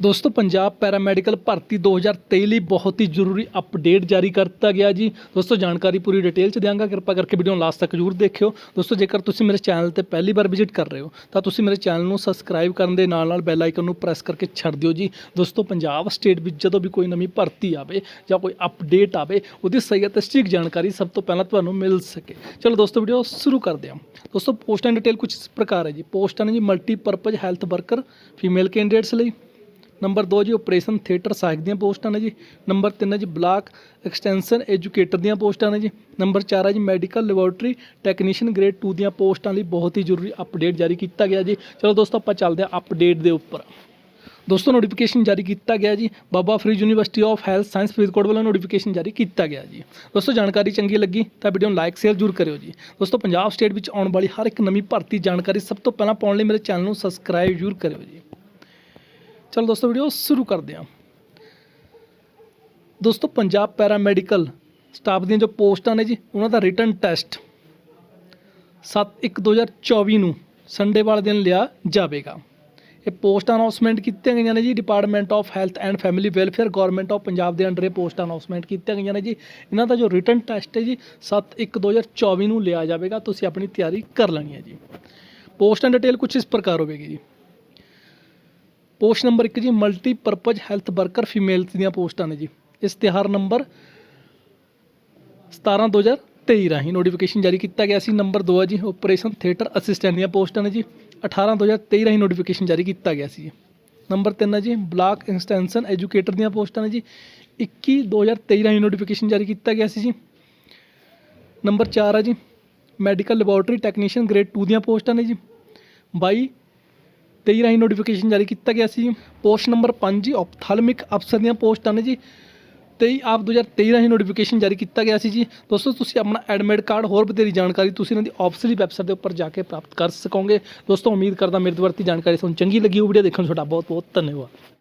ਦੋਸਤੋ, ਪੰਜਾਬ ਪੈਰਾਮੈਡੀਕਲ ਭਰਤੀ 2023 ਲਈ ਬਹੁਤ ਹੀ ਜ਼ਰੂਰੀ ਅਪਡੇਟ ਜਾਰੀ ਕਰ ਦਿੱਤਾ ਗਿਆ ਜੀ। ਦੋਸਤੋ, ਜਾਣਕਾਰੀ ਪੂਰੀ ਡਿਟੇਲ ਚ ਦਿਆਂਗਾ। ਕਿਰਪਾ ਕਰਕੇ ਵੀਡੀਓ ਨੂੰ ਲਾਸਟ ਤੱਕ ਜ਼ਰੂਰ ਦੇਖਿਓ। ਦੋਸਤੋ, ਜੇਕਰ ਤੁਸੀਂ ਮੇਰੇ ਚੈਨਲ ਤੇ ਪਹਿਲੀ ਵਾਰ ਵਿਜ਼ਿਟ ਕਰ ਰਹੇ ਹੋ, ਤਾਂ ਤੁਸੀਂ ਮੇਰੇ ਚੈਨਲ ਨੂੰ ਸਬਸਕ੍ਰਾਈਬ ਕਰਨ ਦੇ ਨਾਲ ਨਾਲ ਬੈਲ ਆਈਕਨ ਨੂੰ ਪ੍ਰੈਸ ਕਰਕੇ ਛੱਡ ਦਿਓ ਜੀ। ਦੋਸਤੋ, ਪੰਜਾਬ ਸਟੇਟ ਵਿੱਚ ਜਦੋਂ ਵੀ ਕੋਈ ਨਵੀਂ ਭਰਤੀ ਆਵੇ ਜਾਂ ਕੋਈ ਅਪਡੇਟ ਆਵੇ, ਉਹਦੀ ਸਹੀ ਅਤੇ ਸਟੀਕ ਜਾਣਕਾਰੀ ਸਭ ਤੋਂ ਪਹਿਲਾਂ ਤੁਹਾਨੂੰ ਮਿਲ ਸਕੇ। ਚਲੋ ਦੋਸਤੋ, ਵੀਡੀਓ ਸ਼ੁਰੂ ਕਰਦੇ ਹਾਂ। ਦੋਸਤੋ ਪੋਸਟਾਂ ਡਿਟੇਲ ਕੁਝ ਇਸ ਪ੍ਰਕਾਰ ਹੈ ਜੀ। ਪੋਸਟਾਂ ਨੇ ਜੀ multipurpose health worker female candidates ਲਈ। ਨੰਬਰ 2 ਜੀ ਆਪਰੇਸ਼ਨ ਥੀਏਟਰ ਸਹਾਇਕ ਦੀਆਂ ਪੋਸਟਾਂ ਨੇ ਜੀ। ਨੰਬਰ 3 ਹੈ ਜੀ ਬਲਾਕ ਐਕਸਟੈਂਸ਼ਨ ਐਜੂਕੇਟਰ ਦੀਆਂ ਪੋਸਟਾਂ ਨੇ ਜੀ। ਨੰਬਰ 4 ਹੈ ਜੀ ਮੈਡੀਕਲ ਲੈਬੋਰਟਰੀ ਟੈਕਨੀਸ਼ੀਅਨ ਗ੍ਰੇਡ 2 ਦੀਆਂ ਪੋਸਟਾਂ ਲਈ ਬਹੁਤ ਹੀ ਜ਼ਰੂਰੀ ਅਪਡੇਟ ਜਾਰੀ ਕੀਤਾ ਗਿਆ ਜੀ। ਚਲੋ ਦੋਸਤੋ, ਆਪਾਂ ਚੱਲਦੇ ਹਾਂ ਅਪਡੇਟ ਦੇ ਉੱਪਰ। ਦੋਸਤੋ ਨੋਟੀਫਿਕੇਸ਼ਨ ਜਾਰੀ ਕੀਤਾ ਗਿਆ ਜੀ। Baba Farid University of Health Science Faridkot ਵੱਲੋਂ ਨੋਟੀਫਿਕੇਸ਼ਨ ਜਾਰੀ ਕੀਤਾ ਗਿਆ ਜੀ। ਦੋਸਤੋ, ਜਾਣਕਾਰੀ ਚੰਗੀ ਲੱਗੀ ਤਾਂ ਵੀਡੀਓ ਨੂੰ ਲਾਈਕ ਸ਼ੇਅਰ ਜ਼ਰੂਰ ਕਰਿਓ ਜੀ। ਦੋਸਤੋ, ਪੰਜਾਬ ਸਟੇਟ ਵਿੱਚ ਆਉਣ ਵਾਲੀ ਹਰ ਇੱਕ ਨਵੀਂ ਭਰਤੀ ਜਾਣਕਾਰੀ ਸਭ ਤੋਂ ਪਹਿਲਾਂ ਪਾਉਣ ਲਈ ਮੇਰੇ ਚੈਨਲ ਨੂੰ ਸਬਸਕ੍ਰਾਈਬ ਜ਼ਰੂਰ ਕਰਿਓ ਜੀ। ਚਲੋ ਦੋਸਤੋ ਵੀਡੀਓ ਸ਼ੁਰੂ ਕਰਦੇ ਹਾਂ। ਦੋਸਤੋ, ਪੰਜਾਬ ਪੈਰਾਮੈਡੀਕਲ ਸਟਾਫ ਦੀਆਂ ਜੋ ਪੋਸਟਾਂ ਨੇ ਜੀ, ਉਹਨਾਂ ਦਾ ਰਿਟਰਨ ਟੈਸਟ 7/1/2024 ਨੂੰ ਸੰਡੇ ਵਾਲੇ ਦਿਨ ਲਿਆ ਜਾਵੇਗਾ। ਇਹ ਪੋਸਟ ਅਨਾਉਂਸਮੈਂਟ ਕੀਤੀਆਂ ਗਈਆਂ ਨੇ ਜੀ department of health and family welfare government of Punjab ਦੇ ਅੰਡਰ ਇਹ ਪੋਸਟ ਅਨਾਉਂਸਮੈਂਟ ਕੀਤੀਆਂ ਗਈਆਂ ਨੇ ਜੀ। ਇਹਨਾਂ ਦਾ ਜੋ ਰਿਟਰਨ ਟੈਸਟ ਹੈ ਜੀ 7/1/2024 ਨੂੰ ਲਿਆ ਜਾਵੇਗਾ। ਤੁਸੀਂ ਆਪਣੀ ਤਿਆਰੀ ਕਰ ਲੈਣੀ ਹੈ ਜੀ। ਪੋਸਟ ਡਿਟੇਲ ਕੁਝ ਇਸ ਪ੍ਰਕਾਰ ਹੋਵੇਗੀ ਜੀ। ਪੋਸਟ ਨੰਬਰ 1 ਜੀ ਮਲਟੀਪਰਪਜ਼ ਹੈਲਥ ਵਰਕਰ ਫੀਮੇਲ ਦੀਆਂ ਪੋਸਟਾਂ ਨੇ ਜੀ। ਇਸ਼ਤਿਹਾਰ ਨੰਬਰ 17 2023 ਰਾਹੀਂ ਨੋਟੀਫਿਕੇਸ਼ਨ ਜਾਰੀ ਕੀਤਾ ਗਿਆ ਸੀ। ਨੰਬਰ 2 ਹੈ ਜੀ ਆਪਰੇਸ਼ਨ ਥੀਏਟਰ ਅਸਿਸਟੈਂਟ ਦੀਆਂ ਪੋਸਟਾਂ ਨੇ ਜੀ। 18 2023 ਰਾਹੀਂ ਨੋਟੀਫਿਕੇਸ਼ਨ ਜਾਰੀ ਕੀਤਾ ਗਿਆ ਸੀ ਨੰਬਰ 3 ਹੈ ਜੀ, ਬਲਾਕ ਇੰਸਟੈਂਸਨ ਐਜੂਕੇਟਰ ਦੀਆਂ ਪੋਸਟਾਂ ਨੇ ਜੀ। 21 2023 ਰਾਹੀਂ ਨੋਟੀਫਿਕੇਸ਼ਨ ਜਾਰੀ ਕੀਤਾ ਗਿਆ ਸੀ ਜੀ। ਨੰਬਰ 4 ਹੈ ਜੀ ਮੈਡੀਕਲ ਲੈਬੋਰਟਰੀ ਟੈਕਨੀਸ਼ੀਅਨ ਗ੍ਰੇਡ 2 ਦੀਆਂ ਪੋਸਟਾਂ ਨੇ ਜੀ। 22 23 ਰਾਹੀਂ ਨੋਟੀਫਿਕੇਸ਼ਨ ਜਾਰੀ ਕੀਤਾ ਗਿਆ ਸੀ। ਪੋਸਟ ਨੰਬਰ 5 ਜੀ ਆਪਥੈਲਮਿਕ ਅਫਸਰ ਦੀਆਂ ਪੋਸਟਾਂ ਨੇ ਜੀ। 23 ਆਪ 2023 ਰਾਹੀਂ ਨੋਟੀਫਿਕੇਸ਼ਨ ਜਾਰੀ ਕੀਤਾ ਗਿਆ ਸੀ ਜੀ। ਦੋਸਤੋ, ਤੁਸੀਂ ਆਪਣਾ ਐਡਮਿਟ ਕਾਰਡ ਹੋਰ ਬਥੇਰੀ ਜਾਣਕਾਰੀ ਤੁਸੀਂ ਇਹਨਾਂ ਦੀ ਆਫਿਸ਼ੀਅਲੀ ਵੈਬਸਾਈਟ ਦੇ ਉੱਪਰ ਜਾ ਕੇ ਪ੍ਰਾਪਤ ਕਰ ਸਕੋਗੇ। ਦੋਸਤੋ, ਉਮੀਦ ਕਰਦਾ ਮੇਰੇ ਦੁਆਰਾ ਦੀ ਜਾਣਕਾਰੀ ਤੁਹਾਨੂੰ ਚੰਗੀ ਲੱਗੀ ਹੋ ਵੀਡੀਓ ਦੇਖਣ ਲਈ ਤੁਹਾਡਾ ਬਹੁਤ ਬਹੁਤ ਧੰਨਵਾਦ।